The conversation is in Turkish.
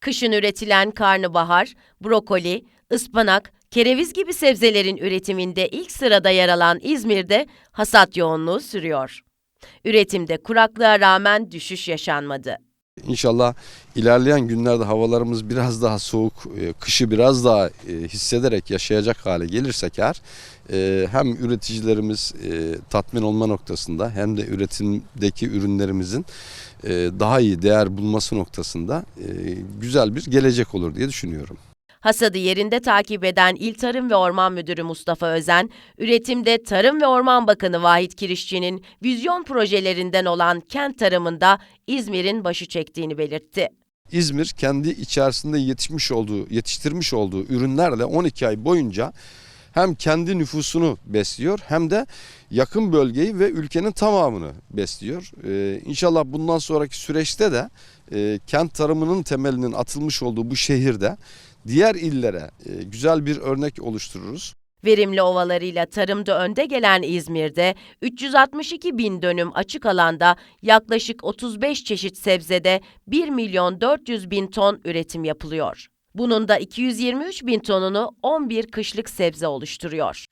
Kışın üretilen karnabahar, brokoli, ıspanak, kereviz gibi sebzelerin üretiminde ilk sırada yer alan İzmir'de hasat yoğunluğu sürüyor. Üretimde kuraklığa rağmen düşüş yaşanmadı. İnşallah ilerleyen günlerde havalarımız biraz daha soğuk, e, kışı biraz daha e, hissederek yaşayacak hale gelirsek eğer e, hem üreticilerimiz tatmin olma noktasında hem de üretimdeki ürünlerimizin daha iyi değer bulması noktasında güzel bir gelecek olur diye düşünüyorum. Hasadı yerinde takip eden İl Tarım ve Orman Müdürü Mustafa Özen, üretimde Tarım ve Orman Bakanı Vahit Kirişçi'nin vizyon projelerinden olan kent tarımında İzmir'in başı çektiğini belirtti. İzmir kendi içerisinde yetişmiş olduğu, yetiştirmiş olduğu ürünlerle 12 ay boyunca hem kendi nüfusunu besliyor hem de yakın bölgeyi ve ülkenin tamamını besliyor. Ee, inşallah bundan sonraki süreçte de e, kent tarımının temelinin atılmış olduğu bu şehirde diğer illere e, güzel bir örnek oluştururuz. Verimli ovalarıyla tarımda önde gelen İzmir'de 362 bin dönüm açık alanda yaklaşık 35 çeşit sebzede 1 milyon 400 bin ton üretim yapılıyor. Bunun da 223 bin tonunu 11 kışlık sebze oluşturuyor.